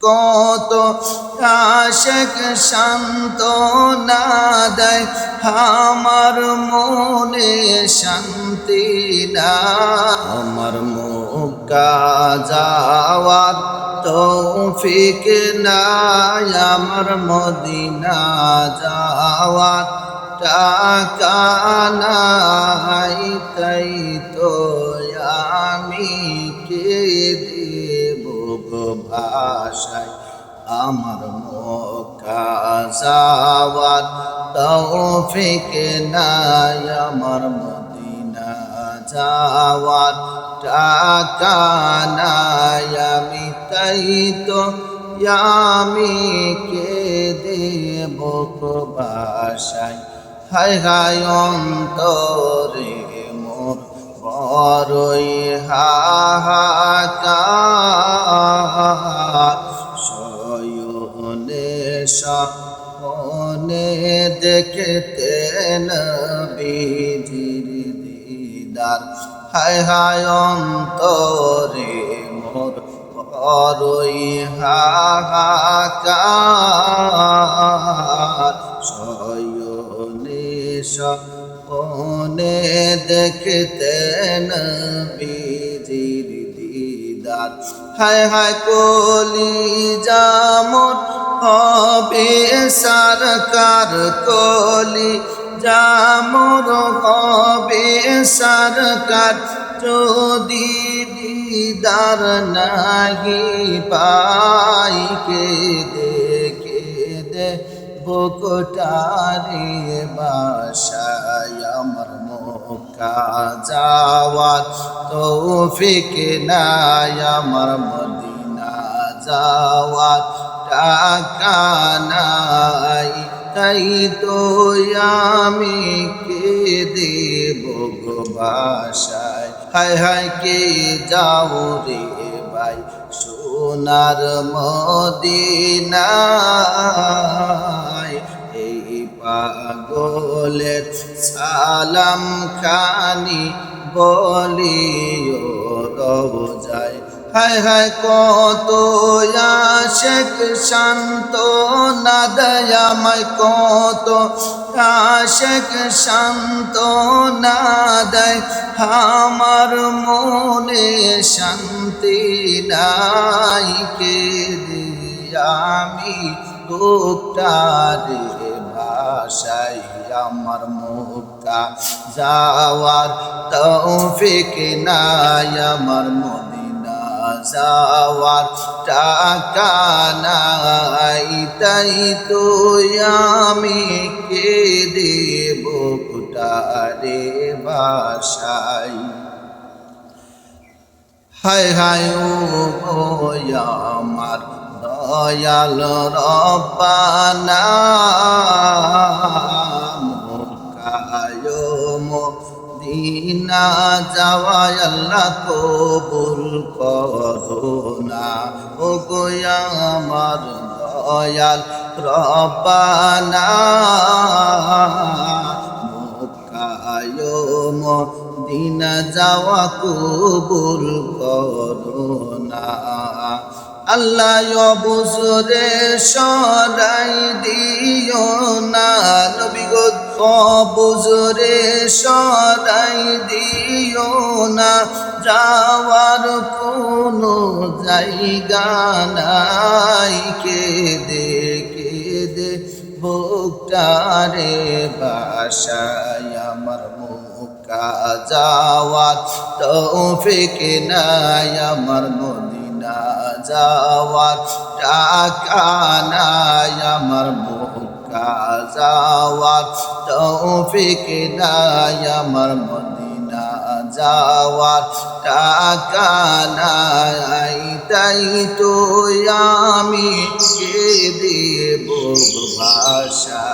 কত আশেক শান্ত না দেয়, আমার মনে শান্তি না আমার মুখা যাওয়ার তৌফিক নাই, আমার মদিনা যাওয়ার টাকা নাই, তাই তো আমি কে দেব গো ভাষায় আমার মক্কা তৌফিক নাই আমার মদিনা যাওয়ার টাকা নাই আমি তাই তো আমি কে দেব গো ভাষায় হায় অন্তরে মোর বড়ই সয়নে সপনে দেখতে নবীজির দিদার। হায় হায় অন্তরে মোর বড়ই হাহাকার। সয়নে সপনে দেখতেন বীজির দিদার। হায় হায় কলি জামর হবে সরকার কলি জামর হবে সরকার। যদি দিদার নাহি পাই, কে দেখে দে বুকটারে বাসায় আমার মোকা যাওয়ার তৌফিক নাই, আমার মদিনা যাওয়ার। টাকা নাই তাই তো আমি কে দেব বাসায়? হায় হায়, কে যাও রে ভাই, সোনার মদিনায়। এই পাগলের সালাম খানি বলিও হায় হায়, কত আশেক শান্ত না দয়াময়, কত আশেক শান্ত না দেয়, আমার মনে শান্তি নাই, কে আমি বুকটারে ভাষাই, আমার মুক্তা যাওয়ার তৌফিক নাই, আমার মদিনা যাওয়ার টাকা নাই, তাই তো আমি কে দেব কুটারে ভাষাই হায় হায় ও আমার দয়াল রব্বানা দিনা যাওয়া আল্লাহ কবুল করোনা ও গোয়া আমার দয়াল রব্বানা কায়ম দিন যাওয়া কবুল করোনা আল্লাহ বুজরে সরাই দিও না, নবী গো বুজরে সরাই দিও না, যাওয়ার কোনো জায়গা নাই। কে দে কে দে ভোগটারে বাসায় আমার মুখা যাওয়ার তৌফিক নাই, আমার মদিনা যাওয়ার টাকা নাই, আমার মুখা যাওয়ার তৌফিক নাই আমার মদিনা যাওয়ার টাকা নাই তাই তো আমি কে দেব ভাষা?